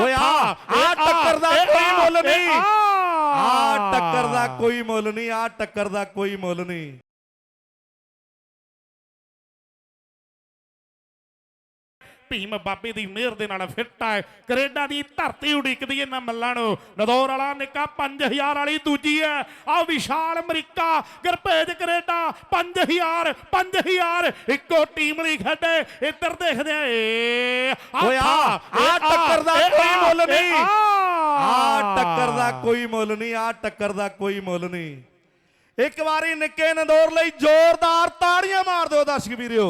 ਓਏ ਆ ਆ ਟੱਕਰ ਦਾ ਕੋਈ ਮੁੱਲ ਨਹੀਂ। ਆ ਟੱਕਰ ਦਾ ਕੋਈ ਮੁੱਲ ਨਹੀਂ ਆ ਟੱਕਰ ਦਾ ਕੋਈ ਮੁੱਲ ਨਹੀਂ। ਭੀਮ ਬਾਬੇ ਦੀ ਮਿਹਰ ਦੇ ਨਾਲ ਫਿੱਟ ਹੈ ਕੈਨੇਡਾ ਦੀ ਧਰਤੀ ਉਡੀਕਦੀ ਇਹਨਾਂ ਮੱਲਾਂ ਨੂੰ। ਨਦੌਰ ਵਾਲਾ ਨਿੱਕਾ 5000 ਵਾਲੀ ਦੂਜੀ ਹੈ। ਆ ਵਿਸ਼ਾਲ ਅਮਰੀਕਾ ਗਰਭੇਜ ਕੈਨੇਡਾ 5000 5000 ਇੱਕੋ ਟੀਮ ਲਈ ਖੇਡੇ। ਇੱਧਰ ਦੇਖਦੇ ਆ ਏ ਓਏ ਆ ਆ ਟੱਕਰ ਦਾ ਕੋਈ ਮੁੱਲ ਨਹੀਂ। ਆ ਟੱਕਰ ਦਾ ਕੋਈ ਮੁੱਲ ਨਹੀਂ ਆ ਟੱਕਰ ਦਾ ਕੋਈ ਮੁੱਲ ਨਹੀਂ। ਇੱਕ ਵਾਰੀ ਨਿੱਕੇ ਨੰਦੌਰ ਲਈ ਜ਼ੋਰਦਾਰ ਤਾੜੀਆਂ ਮਾਰ ਦਿਓ ਦਰਸ਼ਕ ਵੀਰਿਓ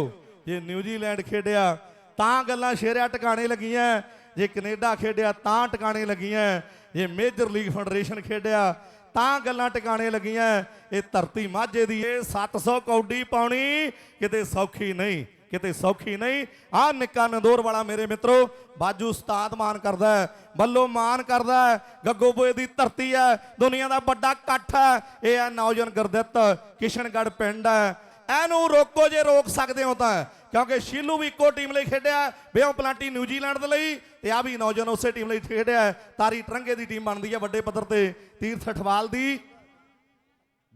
ਜੇ ਨਿਊਜ਼ੀਲੈਂਡ ਖੇਡਿਆ ਤਾਂ ਗੱਲਾਂ ਸ਼ੇਰਿਆ ਟਿਕਾਣੇ ਲੱਗੀਆਂ। ਜੇ ਕੈਨੇਡਾ ਖੇਡਿਆ ਤਾਂ ਟਿਕਾਣੇ ਲੱਗੀਆਂ। ਜੇ ਮੇਜਰ ਲੀਗ ਫੈਡਰੇਸ਼ਨ ਖੇਡਿਆ ਤਾਂ ਗੱਲਾਂ ਟਿਕਾਣੇ ਲੱਗੀਆਂ। ਇਹ ਧਰਤੀ ਮਾਝੇ ਦੀ ਇਹ 700 ਕੌਡੀ ਪਾਉਣੀ। ਕਿਤੇ ਸੌਖੀ ਨਹੀਂ, ਕਿਤੇ ਸੌਖੀ ਨਹੀਂ। ਆ ਨਿੱਕਾ ਨੰਦੋਰ ਵਾਲਾ ਮੇਰੇ ਮਿੱਤਰੋ, ਬਾਜੂ ਉਸਤਾਦ ਮਾਨ ਕਰਦਾ ਹੈ, ਬੱਲੋ ਮਾਨ ਕਰਦਾ ਹੈ। ਗੱਗੋਬੋਏ ਦੀ ਧਰਤੀ ਹੈ, ਦੁਨੀਆ ਦਾ ਵੱਡਾ ਇਕੱਠ ਹੈ। ਇਹ ਹੈ ਨੌਜਵਾਨ ਗੁਰਦਿੱਤ ਕਿਸ਼ਨਗੜ੍ਹ ਪਿੰਡ ਹੈ। ਇਹਨੂੰ ਰੋਕੋ ਜੇ ਰੋਕ ਸਕਦੇ ਹੋ ਤਾਂ। ਕਿਉਂਕਿ ਸ਼ੀਲੂ ਵੀ ਇੱਕੋ ਟੀਮ ਲਈ ਖੇਡਿਆ ਬਿਓ ਪਲਾਂਟੀ ਨਿਊਜ਼ੀਲੈਂਡ ਦੇ ਲਈ ਤੇ ਆ ਵੀ ਨੌਜਵਾਨ ਉਸੇ ਟੀਮ ਲਈ ਖੇਡਿਆ ਤਾਰੀ ਟਰੰਗੇ ਦੀ ਟੀਮ ਬਣਦੀ ਹੈ ਵੱਡੇ ਪੱਧਰ ਤੇ। ਤੀਰਥ ਠਵਾਲ ਦੀ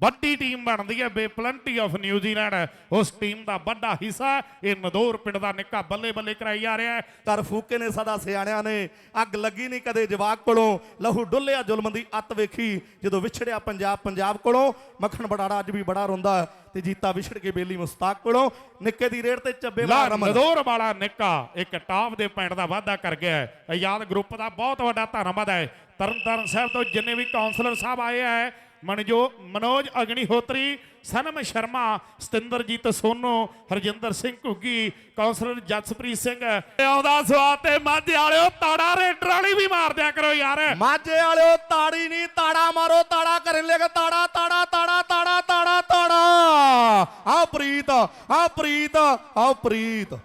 ਵੱਡੀ ਟੀਮ ਬਣਦੀ ਹੈ Bay Plenty of New Zealand ਉਸ ਟੀਮ ਦਾ ਵੱਡਾ ਹਿੱਸਾ ਇਹ ਨਦੌਰ ਪਿੰਡ ਦਾ ਨਿੱਕਾ ਬੱਲੇ ਬੱਲੇ ਕਰਾਈ ਜਾ ਰਿਹਾ ਹੈ। ਕਰ ਫੂਕੇ ਨੇ ਸਦਾ ਸਿਆਣਿਆਂ ਨੇ ਅੱਗ ਲੱਗੀ ਨਹੀਂ ਕਦੇ ਜਵਾਕ ਕੋਲੋਂ। ਲਹੂ ਡੁੱਲਿਆ ਜ਼ੁਲਮ ਦੀ ਅੱਤ ਵੇਖੀ ਜਦੋਂ ਵਿਛੜਿਆ ਪੰਜਾਬ ਪੰਜਾਬ ਕੋਲੋਂ। ਮੱਖਣ ਬੜਾੜਾ ਅੱਜ ਵੀ ਬੜਾ ਰੋਂਦਾ ਤੇ ਜੀਤਾ ਵਿਛੜ ਕੇ ਬੇਲੀ ਮੁਸਤਾਕ ਕੋਲੋਂ। ਨਿੱਕੇ ਦੀ ਰੇਡ ਤੇ ਚੱਬੇ ਵਾਲਾ ਰਮਨ ਨਦੌਰ ਵਾਲਾ ਨਿੱਕਾ ਇੱਕ ਟਾਪ ਦੇ ਪੈਂਟ ਦਾ ਵਾਅਦਾ ਕਰ ਗਿਆ ਹੈ। ਆਜ਼ਾਦ ਗਰੁੱਪ ਦਾ ਬਹੁਤ ਵੱਡਾ ਧੰਨਵਾਦ ਹੈ। ਤਰਨਤਾਰਨ ਸਾਹਿਬ ਤੋਂ ਜਿੰਨੇ ਵੀ ਕਾਉਂਸਲਰ ਸਾਹਿਬ ਆਏ ਹੈ ਮਨਜੋ ਮਨੋਜ ਅਗਨੀਹੋਤਰੀ, ਸਨਮ ਸ਼ਰਮਾ, ਸਤਿੰਦਰਜੀਤ ਸੋਨੂ, ਹਰਜਿੰਦਰ ਸਿੰਘ ਘੁੱਗੀ ਕਾਉਂਸਲਰ ਜਸਪ੍ਰੀਤ ਸਿੰਘ। ਆਉਂਦਾ ਸਵਾਦ ਤੇ ਮਾਝੇ ਵਾਲਿਓ, ਤਾੜਾ ਰੇਡਰ ਵਾਲੀ ਵੀ ਮਾਰ ਦਿਆ ਕਰੋ ਯਾਰ। ਮਾਝੇ ਵਾਲਿਓ, ਤਾੜੀ ਨਹੀਂ, ਤਾੜਾ ਮਾਰੋ, ਤਾੜਾ ਕਰਨ ਲੈ ਤਾੜਾ ਤਾੜਾ ਤਾੜਾ ਤਾੜਾ ਤਾੜਾ ਤਾੜਾ। ਆ ਪ੍ਰੀਤ ਆ ਪ੍ਰੀਤ ਆ ਪ੍ਰੀਤ।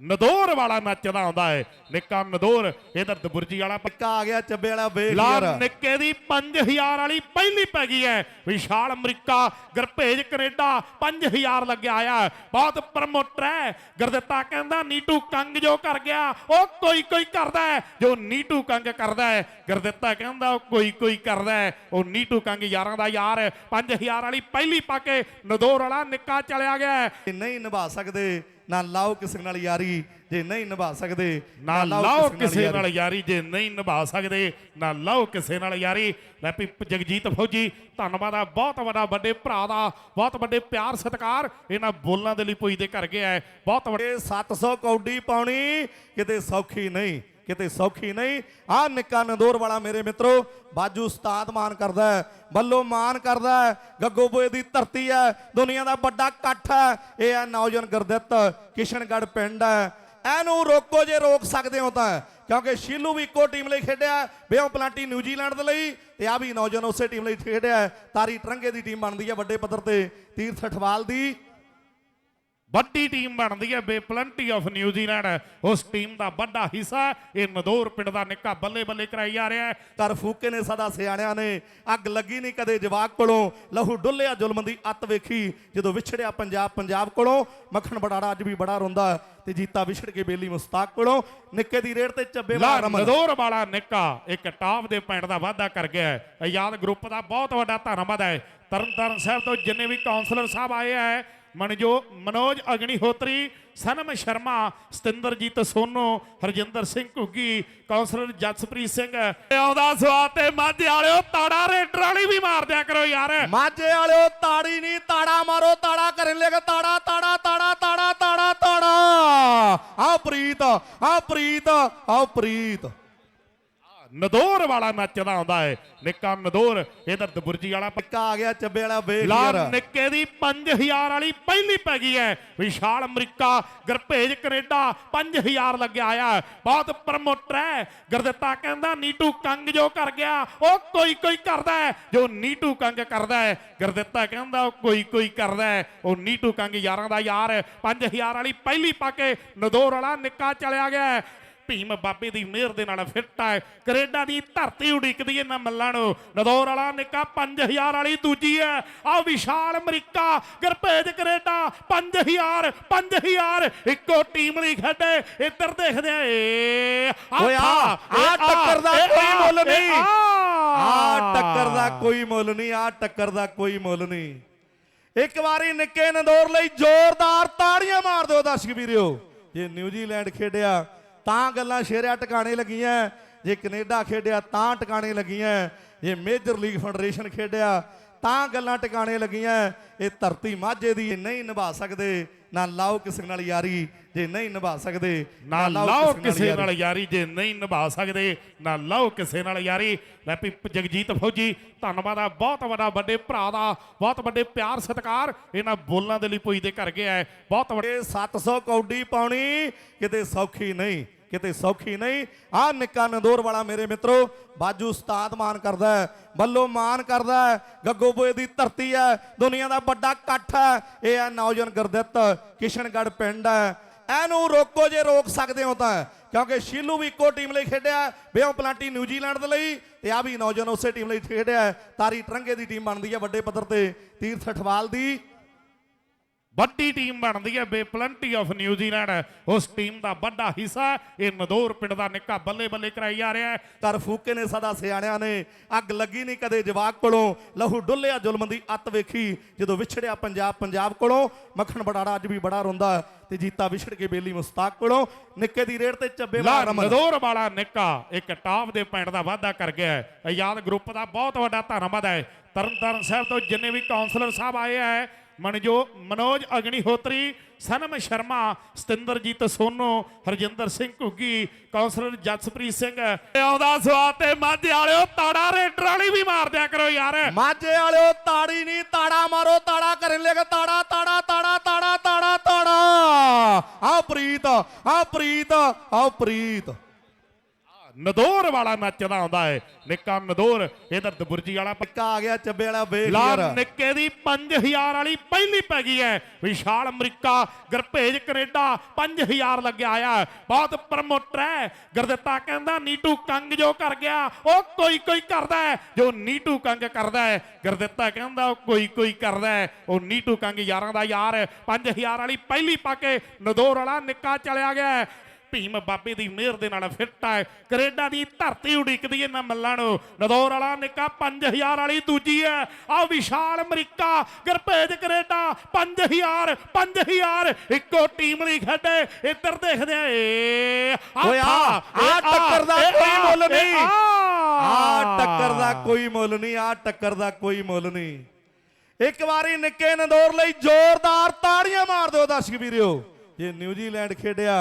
ਨਦੌਰ ਵਾਲਾ ਨੱਚਦਾ ਆਉਂਦਾ ਹੈ ਨਿੱਕਾ ਨਦੌਰ ਇਧਰ ਦਬੁਰਜੀ ਵਾਲਾ ਪੱਕਾ ਆ ਗਿਆ ਚੱਬੇ ਵਾਲਾ ਵੇਖ ਲਾ ਨਿੱਕੇ ਦੀ 5000 ਵਾਲੀ ਪਹਿਲੀ ਪੈ ਗਈ ਹੈ ਵਿਸ਼ਾਲ ਅਮਰੀਕਾ ਗਰਭੇਜ ਕੈਨੇਡਾ 5000 ਲੱਗਿਆ ਆਇਆ ਬਹੁਤ ਪ੍ਰਮੋਟਰ ਹੈ। ਗਰਦਿੱਤਾ ਕਹਿੰਦਾ ਨੀਟੂ ਕੰਗ ਜੋ ਕਰ ਗਿਆ ਉਹ ਕੋਈ ਕੋਈ ਕਰਦਾ ਜੋ ਨੀਟੂ ਕੰਗ ਕਰਦਾ ਹੈ ਗਰਦਿੱਤਾ ਕਹਿੰਦਾ ਉਹ ਕੋਈ ਕੋਈ ਕਰਦਾ ਉਹ ਨੀਟੂ ਕੰਗ ਯਾਰਾਂ ਦਾ ਯਾਰ 5000 ਵਾਲੀ ਪਹਿਲੀ ਪਾ ਕੇ ਨਦੌਰ ਵਾਲਾ ਨਿੱਕਾ ਚਲਿਆ ਗਿਆ ਨਹੀਂ ਨਿਭਾ ਸਕਦੇ। ਨਾ ਲਾਓ ਕਿਸੇ ਨਾਲ ਯਾਰੀ ਜੇ ਨਹੀਂ ਨਿਭਾ ਸਕਦੇ ਨਾ ਲਾਓ ਕਿਸੇ ਨਾਲ ਯਾਰੀ। ਜੇ ਨਹੀਂ ਨਿਭਾ ਸਕਦੇ ਨਾ ਲਾਓ ਕਿਸੇ ਨਾਲ ਯਾਰੀ। ਲੈ ਵੀ ਜਗਜੀਤ ਫੌਜੀ ਧੰਨਵਾਦ ਆ ਬਹੁਤ ਵੱਡਾ ਵੱਡੇ ਭਰਾ ਦਾ ਬਹੁਤ ਵੱਡੇ ਪਿਆਰ ਸਤਿਕਾਰ ਇਹਨਾਂ ਬੋਲਾਂ ਦੇ ਲਈ ਪੁੱਜਦੇ ਕਰ ਗਿਆ ਬਹੁਤ ਵੱਡੇ ਇਹ 700 ਕੌਡੀ ਪਾਉਣੀ ਕਿਤੇ ਸੌਖੀ ਨਹੀਂ। ਕਿਤੇ ਸੌਖੀ ਨਹੀਂ। ਆ ਨਿੱਕਾ ਨੰਦੋਰ ਵਾਲਾ ਮੇਰੇ ਮਿੱਤਰੋ, ਬਾਜੂ ਉਸਤਾਦ ਮਾਨ ਕਰਦਾ ਬੱਲੋ ਮਾਨ ਕਰਦਾ ਹੈ ਗੱਗੋਬੋਏ ਦੀ ਧਰਤੀ ਹੈ, ਦੁਨੀਆ ਦਾ ਵੱਡਾ ਇਕੱਠ ਹੈ। ਇਹ ਹੈ ਨੌਜਵਾਨ ਗੁਰਦਿੱਤ, ਕਿਸ਼ਨਗੜ੍ਹ ਪਿੰਡ ਹੈ। ਇਹਨੂੰ ਰੋਕੋ ਜੇ ਰੋਕ ਸਕਦੇ ਹੋ ਤਾਂ, ਕਿਉਂਕਿ ਸ਼ੀਲੂ ਵੀ ਇੱਕੋ ਟੀਮ ਲਈ ਖੇਡਿਆ ਬਿਓ ਪਲਾਂਟੀ ਨਿਊਜ਼ੀਲੈਂਡ ਦੇ ਲਈ, ਤੇ ਆ ਵੀ ਨੌਜਵਾਨ ਉਸੇ ਟੀਮ ਲਈ ਖੇਡਿਆ ਤਾਰੀ ਟਰੰਗੇ ਦੀ ਟੀਮ ਬਣਦੀ ਹੈ ਵੱਡੇ ਪੱਧਰ ਤੇ, ਤੀਰਥ ਠਵਾਲ ਦੀ। ਵੱਡੀ ਟੀਮ ਬਣਦੀ ਹੈ Bay Plenty of New Zealand ਉਸ ਟੀਮ ਦਾ ਵੱਡਾ ਹਿੱਸਾ ਇਹ ਨਦੌਰ ਪਿੰਡ ਦਾ ਨਿੱਕਾ ਬੱਲੇ ਬੱਲੇ ਕਰਾਈ ਜਾ ਰਿਹਾ ਹੈ। ਕਰ ਫੂਕੇ ਨੇ ਸਦਾ ਸਿਆਣਿਆਂ ਨੇ ਅੱਗ ਲੱਗੀ ਨਹੀਂ ਕਦੇ ਜਵਾਕ ਕੋਲੋਂ। ਲਹੂ ਡੁੱਲਿਆ ਜ਼ੁਲਮ ਦੀ ਅੱਤ ਵੇਖੀ ਜਦੋਂ ਵਿਛੜਿਆ ਪੰਜਾਬ ਪੰਜਾਬ ਕੋਲੋਂ। ਮੱਖਣ ਬੜਾੜਾ ਅੱਜ ਵੀ ਬੜਾ ਰੋਂਦਾ ਤੇ ਜੀਤਾ ਵਿਛੜ ਕੇ ਬੇਲੀ ਮੁਸਤਾਕ ਕੋਲੋਂ। ਨਿੱਕੇ ਦੀ ਰੇਡ ਤੇ ਚੱਬੇ ਵਾਲਾ ਰਮਨ। ਨਦੌਰ ਵਾਲਾ ਨਿੱਕਾ ਇੱਕ ਟਾਪ ਦੇ ਪੈਂਟ ਦਾ ਵਾਅਦਾ ਕਰ ਗਿਆ ਹੈ। ਆਜ਼ਾਦ ਗਰੁੱਪ ਦਾ ਬਹੁਤ ਵੱਡਾ ਧੰਨਵਾਦ ਹੈ। ਤਰਨਤਾਰਨ ਸਾਹਿਬ ਤੋਂ ਜਿੰਨੇ ਵੀ ਕਾਉਂਸਲਰ ਸਾਹਿਬ ਆਏ ਹੈ ਮਨਜੋ ਮਨੋਜ ਅਗਨੀਹੋਤਰੀ, ਸਨਮ ਸ਼ਰਮਾ, ਸਤਿੰਦਰਜੀਤ ਸੋਨੋ, ਹਰਜਿੰਦਰ ਸਿੰਘ ਘੁੱਗੀ ਕਾਉਂਸਲਰ ਜਸਪ੍ਰੀਤ ਸਿੰਘ। ਆਉਂਦਾ ਸਵਾਦ ਤੇ ਮਾਝੇ ਵਾਲਿਓ, ਤਾੜਾ ਰੇਡਰ ਵਾਲੀ ਵੀ ਮਾਰ ਦਿਆ ਕਰੋ ਯਾਰ। ਮਾਝੇ ਵਾਲਿਓ, ਤਾੜੀ ਨਹੀਂ ਤਾੜਾ ਮਾਰੋ, ਤਾੜਾ ਕਰਨ ਲੈ ਤਾੜਾ ਤਾੜਾ ਤਾੜਾ ਤਾੜਾ ਤਾੜਾ ਤਾੜਾ। ਆ ਪ੍ਰੀਤ ਆ ਪ੍ਰੀਤ ਆ ਪ੍ਰੀਤ। ਨਦੌਰ ਵਾਲਾ ਨੱਚਦਾ ਆਉਂਦਾ ਹੈ ਨਿੱਕਾ ਨਦੌਰ ਇਧਰ ਦਬੁਰਜੀ ਵਾਲਾ ਪੱਕਾ ਆ ਗਿਆ ਚੱਬੇ ਵਾਲਾ ਵੇਖ ਲਾ ਯਾਰ। ਨਿੱਕੇ ਦੀ 5000 ਵਾਲੀ ਪਹਿਲੀ ਪੈ ਗਈ ਹੈ ਵਿਸ਼ਾਲ ਅਮਰੀਕਾ ਗਰਭੇਜ ਕੈਨੇਡਾ 5000 ਲੱਗਿਆ ਆਇਆ ਬਹੁਤ ਪ੍ਰਮੋਟਰ ਹੈ ਗਰਦਿੱਤਾ ਕਹਿੰਦਾ ਨੀਟੂ ਕੰਗ ਜੋ ਕਰ ਗਿਆ ਉਹ ਕੋਈ ਕੋਈ ਕਰਦਾ ਹੈ ਜੋ ਨੀਟੂ ਕੰਗ ਕਰਦਾ ਹੈ ਗਰਦਿੱਤਾ ਕਹਿੰਦਾ ਉਹ ਕੋਈ ਕੋਈ ਕਰਦਾ ਹੈ ਉਹ ਨੀਟੂ ਕੰਗ ਯਾਰਾਂ ਦਾ ਯਾਰ 5000 ਵਾਲੀ ਪਹਿਲੀ ਪਾ ਕੇ ਨਦੌਰ ਵਾਲਾ ਨਿੱਕਾ ਚਲਿਆ ਗਿਆ। ਭੀਮ ਬਾਬੇ ਦੀ ਮਿਹਰ ਦੇ ਨਾਲ ਫਿੱਟ ਹੈ ਕੈਨੇਡਾ ਦੀ ਧਰਤੀ ਉਡੀਕਦੀ ਇਹਨਾਂ ਮੱਲਾਂ ਨੂੰ। ਨਦੌਰ ਵਾਲਾ ਨਿੱਕਾ 5000 ਵਾਲੀ ਦੂਜੀ ਹੈ। ਆ ਵਿਸ਼ਾਲ ਅਮਰੀਕਾ ਗਰਭੇਜ ਕੈਨੇਡਾ 5000 5000 ਇੱਕੋ ਟੀਮ ਲਈ ਖੇਡੇ। ਇੱਧਰ ਦੇਖਦੇ ਆ ਏ ਓਏ ਆ ਆ ਟੱਕਰ ਦਾ ਕੋਈ ਮੁੱਲ ਨਹੀਂ। ਆ ਆ ਟੱਕਰ ਦਾ ਕੋਈ ਮੁੱਲ ਨਹੀਂ ਆ ਟੱਕਰ ਦਾ ਕੋਈ ਮੁੱਲ ਨਹੀਂ। ਇੱਕ ਵਾਰੀ ਨਿੱਕੇ ਨੰਦੋਰ ਲਈ ਜ਼ੋਰਦਾਰ ਤਾੜੀਆਂ ਮਾਰ ਦਿਓ ਦਰਸ਼ਕ ਵੀਰਿਓ ਜੇ ਨਿਊਜ਼ੀਲੈਂਡ ਖੇਡਿਆ ਤਾਂ ਗੱਲਾਂ ਸ਼ੇਰਿਆ ਟਿਕਾਣੇ ਲੱਗੀਆਂ। ਜੇ ਕੈਨੇਡਾ ਖੇਡਿਆ ਤਾਂ ਟਿਕਾਣੇ ਲੱਗੀਆਂ। ਜੇ ਮੇਜਰ ਲੀਗ ਫੈਡਰੇਸ਼ਨ ਖੇਡਿਆ ਤਾਂ ਗੱਲਾਂ ਟਿਕਾਣੇ ਲੱਗੀਆਂ। ਇਹ ਧਰਤੀ ਮਾਝੇ ਦੀ ਨਹੀਂ ਨਿਭਾ ਸਕਦੇ। ਨਾ ਲਾਓ ਕਿਸੇ ਨਾਲ ਯਾਰੀ ਜੇ ਨਹੀਂ ਨਿਭਾ ਸਕਦੇ। ਨਾ ਲਾਓ ਕਿਸੇ ਨਾਲ ਯਾਰੀ। ਜੇ ਨਹੀਂ ਨਿਭਾ ਸਕਦੇ। ਨਾ ਲਾਓ ਕਿਸੇ ਨਾਲ ਯਾਰੀ। ਲੈ ਵੀ ਜਗਜੀਤ ਫੌਜੀ ਧੰਨਵਾਦ ਆ ਬਹੁਤ ਵੱਡਾ ਵੱਡੇ ਭਰਾ ਦਾ ਬਹੁਤ ਵੱਡੇ ਪਿਆਰ ਸਤਿਕਾਰ ਇਹਨਾਂ ਬੋਲਾਂ ਦੇ ਲਈ ਪੁੱਜ ਦੇ ਕਰ ਗਿਆ ਬਹੁਤ ਵੱਡੇ ਇਹ 700 ਕੌਡੀ ਪਾਉਣੀ ਕਿਤੇ ਸੌਖੀ ਨਹੀਂ। ਕਿਤੇ ਸੌਖੀ ਨਹੀਂ। ਆ ਨਿੱਕਾ ਨੰਦੋਰ ਵਾਲਾ ਮੇਰੇ ਮਿੱਤਰੋ, ਬਾਜੂ ਉਸਤਾਦ ਮਾਨ ਕਰਦਾ ਹੈ, ਬੱਲੋ ਮਾਨ ਕਰਦਾ ਹੈ, ਗੱਗੋ ਬੋਏ ਦੀ ਧਰਤੀ ਹੈ, ਦੁਨੀਆ ਦਾ ਵੱਡਾ ਇਕੱਠ ਹੈ। ਇਹ ਹੈ ਨੌਜਵਾਨ ਗੁਰਦਿੱਤ, ਕਿਸ਼ਨਗੜ੍ਹ ਪਿੰਡ ਹੈ। ਇਹਨੂੰ ਰੋਕੋ ਜੇ ਰੋਕ ਸਕਦੇ ਹੋ ਤਾਂ, ਕਿਉਂਕਿ ਸ਼ੀਲੂ ਵੀ ਇੱਕੋ ਟੀਮ ਲਈ ਖੇਡਿਆ ਬਿਓ ਪਲਾਂਟੀ ਨਿਊਜ਼ੀਲੈਂਡ ਦੇ ਲਈ, ਤੇ ਆ ਵੀ ਨੌਜਵਾਨ ਉਸੇ ਟੀਮ ਲਈ ਖੇਡਿਆ ਤਾਰੀ ਟਰੰਗੇ ਦੀ ਟੀਮ ਬਣਦੀ ਹੈ ਵੱਡੇ ਪੱਧਰ ਤੇ, ਤੀਰਥ ਠਵਾਲ ਦੀ। ਵੱਡੀ ਟੀਮ ਬਣਦੀ ਹੈ Bay Plenty of New Zealand ਉਸ ਟੀਮ ਦਾ ਵੱਡਾ ਹਿੱਸਾ ਇਹ ਨਦੌਰ ਪਿੰਡ ਦਾ ਨਿੱਕਾ ਬੱਲੇ ਬੱਲੇ ਕਰਾਈ ਜਾ ਰਿਹਾ ਹੈ। ਕਰ ਫੂਕੇ ਨੇ ਸਦਾ ਸਿਆਣਿਆਂ ਨੇ ਅੱਗ ਲੱਗੀ ਨਹੀਂ ਕਦੇ ਜਵਾਕ ਕੋਲੋਂ। ਲਹੂ ਡੁੱਲਿਆ ਜ਼ੁਲਮ ਦੀ ਅੱਤ ਵੇਖੀ ਜਦੋਂ ਵਿਛੜਿਆ ਪੰਜਾਬ ਪੰਜਾਬ ਕੋਲੋਂ। ਮੱਖਣ ਬੜਾੜਾ ਅੱਜ ਵੀ ਬੜਾ ਰੋਂਦਾ ਤੇ ਜੀਤਾ ਵਿਛੜ ਕੇ ਬੇਲੀ ਮੁਸਤਾਕ ਕੋਲੋਂ। ਨਿੱਕੇ ਦੀ ਰੇੜ ਤੇ ਚੱਬੇ ਵਾਲਾ ਰਮਨ। ਨਦੌਰ ਵਾਲਾ ਨਿੱਕਾ ਇੱਕ ਟਾਪ ਦੇ ਪਿੰਡ ਦਾ ਵਾਅਦਾ ਕਰ ਗਿਆ ਹੈ। ਆਜ਼ਾਦ ਗਰੁੱਪ ਦਾ ਬਹੁਤ ਵੱਡਾ ਧੰਨਵਾਦ ਹੈ। ਤਰਨਤਾਰਨ ਸਾਹਿਬ ਤੋਂ ਜਿੰਨੇ ਵੀ ਕਾਉਂਸਲਰ ਸਾਹਿਬ ਆਏ ਹੈ ਮਨਜੋ ਮਨੋਜ ਅਗਨੀਹੋਤਰੀ, ਸਨਮ ਸ਼ਰਮਾ, ਸਤਿੰਦਰਜੀਤ ਸੋਨੋ, ਹਰਜਿੰਦਰ ਸਿੰਘ ਘੁੱਗੀ, ਕੌਂਸਲਰ ਜਸਪ੍ਰੀਤ ਸਿੰਘ। ਆਉਂਦਾ ਸਵਾਦ ਤੇ ਮਾਝੇ ਵਾਲਿਓ ਤਾੜਾ ਰੇਡਰ ਵਾਲੀ ਵੀ ਮਾਰ ਦਿਆ ਕਰੋ ਯਾਰ। ਮਾਝੇ ਵਾਲਿਓ ਤਾੜੀ ਨਹੀਂ, ਤਾੜਾ ਮਾਰੋ, ਤਾੜਾ ਕਰਨ ਲੈ ਕੇ ਤਾੜਾ ਤਾੜਾ ਤਾੜਾ ਤਾੜਾ ਤਾੜਾ ਤਾੜਾ। ਆ ਪ੍ਰੀਤ ਆ ਪ੍ਰੀਤ ਆ ਪ੍ਰੀਤ। ਨਦੌਰ ਵਾਲਾ ਨੱਚਦਾ ਆਉਂਦਾ ਹੈ। ਨਿੱਕਾ ਨਦੌਰ ਇਧਰ ਦਬੁਰਜੀ ਵਾਲਾ ਪੱਕਾ ਆ ਗਿਆ ਚੱਬੇ ਵਾਲਾ ਵੇਖ ਯਾਰ ਨਿੱਕੇ ਦੀ 5000 ਵਾਲੀ ਪਹਿਲੀ ਪੈ ਗਈ ਹੈ। ਵਿਸ਼ਾਲ ਅਮਰੀਕਾ ਗਰਭੇਜ ਕੈਨੇਡਾ 5000 ਲੱਗਿਆ ਆਇਆ ਬਹੁਤ ਪ੍ਰਮੋਟਰ ਹੈ। ਗੁਰਦਿੱਤਾ ਕਹਿੰਦਾ ਨੀਟੂ ਕੰਗ ਜੋ ਕਰ ਗਿਆ ਉਹ ਕੋਈ ਕੋਈ ਕਰਦਾ ਹੈ। ਜੋ ਨੀਟੂ ਕੰਗ ਕਰਦਾ ਹੈ ਗੁਰਦਿੱਤਾ ਕਹਿੰਦਾ ਉਹ ਕੋਈ ਕੋਈ ਕਰਦਾ ਹੈ। ਉਹ ਨੀਟੂ ਕੰਗ ਯਾਰਾਂ ਦਾ ਯਾਰ 5000 ਵਾਲੀ ਪਹਿਲੀ ਪਾ ਕੇ ਨਦੌਰ ਵਾਲਾ ਨਿੱਕਾ ਚਲਿਆ ਗਿਆ। ਭੀਮ ਬਾਬੇ ਦੀ ਮਿਹਰ ਦੇ ਨਾਲ ਫਿੱਟ ਹੈ ਕੈਨੇਡਾ ਦੀ ਧਰਤੀ ਉਡੀਕਦੀ ਹੈ ਨਾ ਮੱਲਾਂ ਨੂੰ। ਨਦੌਰ ਵਾਲਾ ਨਿੱਕਾ 5000 ਵਾਲੀ ਦੂਜੀ ਹੈ ਆ ਵਿਸ਼ਾਲ ਅਮਰੀਕਾ ਗਰਭੇਜ ਕੈਨੇਡਾ 5000 5000 ਇੱਕੋ ਟੀਮ ਲਈ ਖੇਡੇ। ਇੱਧਰ ਦੇਖਦੇ ਆ ਏ ਓਏ ਆ ਆ ਟੱਕਰ ਦਾ ਕੋਈ ਮੁੱਲ ਨਹੀਂ। ਆ ਟੱਕਰ ਦਾ ਕੋਈ ਮੁੱਲ ਨਹੀਂ ਆ ਟੱਕਰ ਦਾ ਕੋਈ ਮੁੱਲ ਨਹੀਂ। ਇੱਕ ਵਾਰੀ ਨਿੱਕੇ ਨੰਦੋਰ ਲਈ ਜ਼ੋਰਦਾਰ ਤਾੜੀਆਂ ਮਾਰ ਦਿਓ ਦਰਸ਼ਕ ਵੀਰਿਓ ਜੇ ਨਿਊਜ਼ੀਲੈਂਡ ਖੇਡਿਆ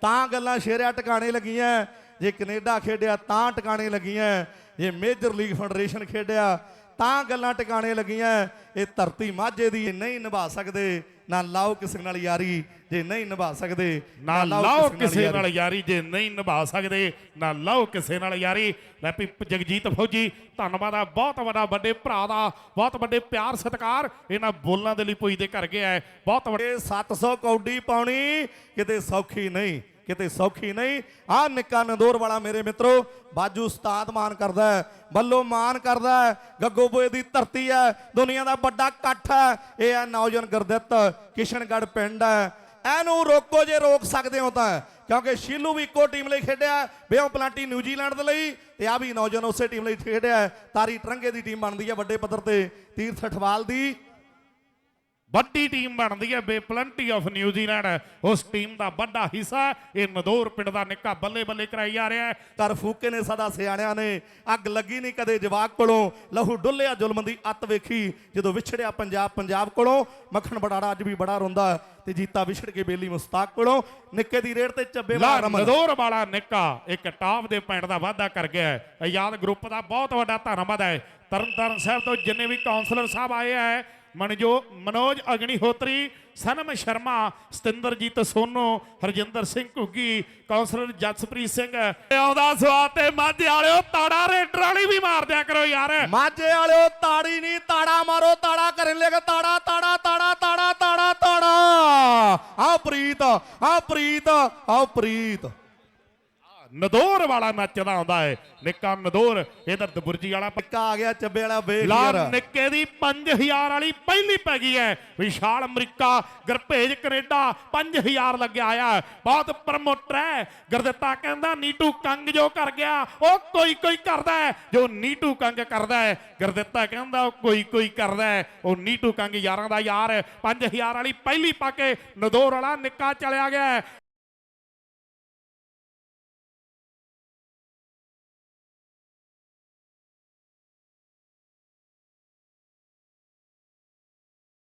ਤਾਂ ਗੱਲਾਂ ਸ਼ੇਰਿਆ ਟਿਕਾਣੇ ਲੱਗੀਆਂ। ਜੇ ਕੈਨੇਡਾ ਖੇਡਿਆ ਤਾਂ ਟਿਕਾਣੇ ਲੱਗੀਆਂ। ਜੇ ਮੇਜਰ ਲੀਗ ਫੈਡਰੇਸ਼ਨ ਖੇਡਿਆ ਤਾਂ ਗੱਲਾਂ ਟਿਕਾਣੇ ਲੱਗੀਆਂ। ਇਹ ਧਰਤੀ ਮਾਝੇ ਦੀ ਨਹੀਂ ਨਿਭਾ ਸਕਦੇ। ਨਾ ਲਾਓ ਕਿਸੇ ਨਾਲ ਯਾਰੀ ਜੇ ਨਹੀਂ ਨਿਭਾ ਸਕਦੇ। ਨਾ ਲਾਓ ਕਿਸੇ। ਨਾਲ ਯਾਰੀ। ਜੇ ਨਹੀਂ ਨਿਭਾ ਸਕਦੇ। ਨਾ ਲਾਓ ਕਿਸੇ ਨਾਲ ਯਾਰੀ। ਲੈ ਵੀ ਜਗਜੀਤ ਫੌਜੀ ਧੰਨਵਾਦ ਆ। ਬਹੁਤ ਵੱਡਾ ਵੱਡੇ ਭਰਾ ਦਾ ਬਹੁਤ ਵੱਡੇ ਪਿਆਰ ਸਤਿਕਾਰ ਇਹਨਾਂ ਬੋਲਾਂ ਦੇ ਲਈ ਪੁੱਜ ਦੇ ਕਰ ਗਿਆ ਬਹੁਤ ਵੱਡੇ ਇਹ 700 ਕੌਡੀ ਪਾਉਣੀ ਕਿਤੇ ਸੌਖੀ ਨਹੀਂ। ਕਿਤੇ ਸੌਖੀ ਨਹੀਂ। ਆ ਨਿੱਕਾ ਨੰਦੋਰ ਵਾਲਾ ਮੇਰੇ ਮਿੱਤਰੋ, ਬਾਜੂ ਉਸਤਾਦ ਮਾਨ ਕਰਦਾ ਬੱਲੋ ਮਾਨ ਕਰਦਾ ਹੈ ਗੱਗੋਬੋਏ ਦੀ ਧਰਤੀ ਹੈ, ਦੁਨੀਆ ਦਾ ਵੱਡਾ ਇਕੱਠ ਹੈ। ਇਹ ਹੈ ਨੌਜਵਾਨ ਗੁਰਦਿੱਤ, ਕਿਸ਼ਨਗੜ੍ਹ ਪਿੰਡ ਹੈ। ਇਹਨੂੰ ਰੋਕੋ ਜੇ ਰੋਕ ਸਕਦੇ ਹੋ ਤਾਂ, ਕਿਉਂਕਿ ਸ਼ੀਲੂ ਵੀ ਇੱਕੋ ਟੀਮ ਲਈ ਖੇਡਿਆ ਬਿਓ ਪਲਾਂਟੀ ਨਿਊਜ਼ੀਲੈਂਡ ਦੇ ਲਈ, ਤੇ ਆ ਵੀ ਨੌਜਵਾਨ ਉਸੇ ਟੀਮ ਲਈ ਖੇਡਿਆ ਤਾਰੀ ਟਰੰਗੇ ਦੀ ਟੀਮ ਬਣਦੀ ਹੈ ਵੱਡੇ ਪੱਧਰ ਤੇ, ਤੀਰਥ ਠਵਾਲ ਦੀ। ਵੱਡੀ ਟੀਮ ਬਣਦੀ ਹੈ Bay Plenty of New Zealand ਉਸ ਟੀਮ ਦਾ ਵੱਡਾ ਹਿੱਸਾ ਇਹ ਨਦੌਰ ਪਿੰਡ ਦਾ ਨਿੱਕਾ ਬੱਲੇ ਬੱਲੇ ਕਰਾਈ ਜਾ ਰਿਹਾ ਹੈ। ਕਰ ਫੂਕੇ ਨੇ ਸਦਾ ਸਿਆਣਿਆਂ ਨੇ ਅੱਗ ਲੱਗੀ ਨਹੀਂ ਕਦੇ ਜਵਾਕ ਕੋਲੋਂ। ਲਹੂ ਡੁੱਲਿਆ ਜ਼ੁਲਮ ਦੀ ਅੱਤ ਵੇਖੀ ਜਦੋਂ ਵਿਛੜਿਆ ਪੰਜਾਬ ਪੰਜਾਬ ਕੋਲੋਂ। ਮੱਖਣ ਬੜਾੜਾ ਅੱਜ ਵੀ ਬੜਾ ਰੋਂਦਾ ਤੇ ਜੀਤਾ ਵਿਛੜ ਕੇ ਬੇਲੀ ਮੁਸਤਾਕ ਕੋਲੋਂ। ਨਿੱਕੇ ਦੀ ਰੇੜ ਤੇ ਚੱਬੇ ਵਾਲਾ ਰਮਨ ਨਦੌਰ ਵਾਲਾ ਨਿੱਕਾ ਇੱਕ ਟਾਪ ਦੇ ਪਿੰਡ ਦਾ ਵਾਅਦਾ ਕਰ ਗਿਆ ਹੈ। ਆਜ਼ਾਦ ਗਰੁੱਪ ਦਾ ਬਹੁਤ ਵੱਡਾ ਧੰਨਵਾਦ ਹੈ। ਤਰਨਤਾਰਨ ਸਾਹਿਬ ਤੋਂ ਜਿੰਨੇ ਵੀ ਕਾਉਂਸਲਰ ਸਾਹਿਬ ਆਏ ਹੈ ਮਨਜੋ ਮਨੋਜ ਅਗਨੀਹੋਤਰੀ, ਸਨਮ ਸ਼ਰਮਾ, ਸਤਿੰਦਰਜੀਤ ਸੋਨੋ, ਹਰਜਿੰਦਰ ਸਿੰਘ ਘੁੱਗੀ ਕਾਉਂਸਲਰ ਜਸਪ੍ਰੀਤ ਸਿੰਘ। ਆਉਂਦਾ ਸਵਾਦ ਤੇ ਮਾਝੇ ਵਾਲਿਓ, ਤਾੜਾ ਰੇਡਰ ਵਾਲੀ ਵੀ ਮਾਰ ਦਿਆ ਕਰੋ ਯਾਰ। ਮਾਝੇ ਵਾਲਿਓ, ਤਾੜੀ ਨਹੀਂ, ਤਾੜਾ ਮਾਰੋ, ਤਾੜਾ ਕਰਨ ਲੈ ਤਾੜਾ ਤਾੜਾ ਤਾੜਾ ਤਾੜਾ ਤਾੜਾ ਤਾੜਾ। ਆ ਪ੍ਰੀਤ ਆ ਪ੍ਰੀਤ ਆ ਪ੍ਰੀਤ। ਨਦੌਰ ਵਾਲਾ ਨੱਚਦਾ ਆਉਂਦਾ ਹੈ ਨਿੱਕਾ ਨਦੌਰ ਇਧਰ ਦਬੁਰਜੀ ਵਾਲਾ ਨਿੱਕਾ ਆ ਗਿਆ ਚੱਬੇ ਵਾਲਾ ਵੇਖ ਲਾ ਨਿੱਕੇ ਦੀ 5000 ਵਾਲੀ ਪਹਿਲੀ ਪੈ ਗਈ ਹੈ ਵਿਸ਼ਾਲ ਅਮਰੀਕਾ ਗਰਭੇਜ ਕੈਨੇਡਾ 5000 ਲੱਗਿਆ ਆਇਆ ਬਹੁਤ ਪ੍ਰਮੋਟਰ ਹੈ। ਗੁਰਦਿੱਤਾ ਕਹਿੰਦਾ ਨੀਟੂ ਕੰਗ ਜੋ ਕਰ ਗਿਆ ਉਹ ਕੋਈ ਕੋਈ ਕਰਦਾ ਜੋ ਨੀਟੂ ਕੰਗ ਕਰਦਾ ਹੈ ਗੁਰਦਿੱਤਾ ਕਹਿੰਦਾ ਉਹ ਕੋਈ ਕੋਈ ਕਰਦਾ ਉਹ ਨੀਟੂ ਕੰਗ ਯਾਰਾਂ ਦਾ ਯਾਰ 5000 ਵਾਲੀ ਪਹਿਲੀ ਪਾ ਕੇ ਨਦੌਰ ਵਾਲਾ ਨਿੱਕਾ ਚਲਿਆ ਗਿਆ।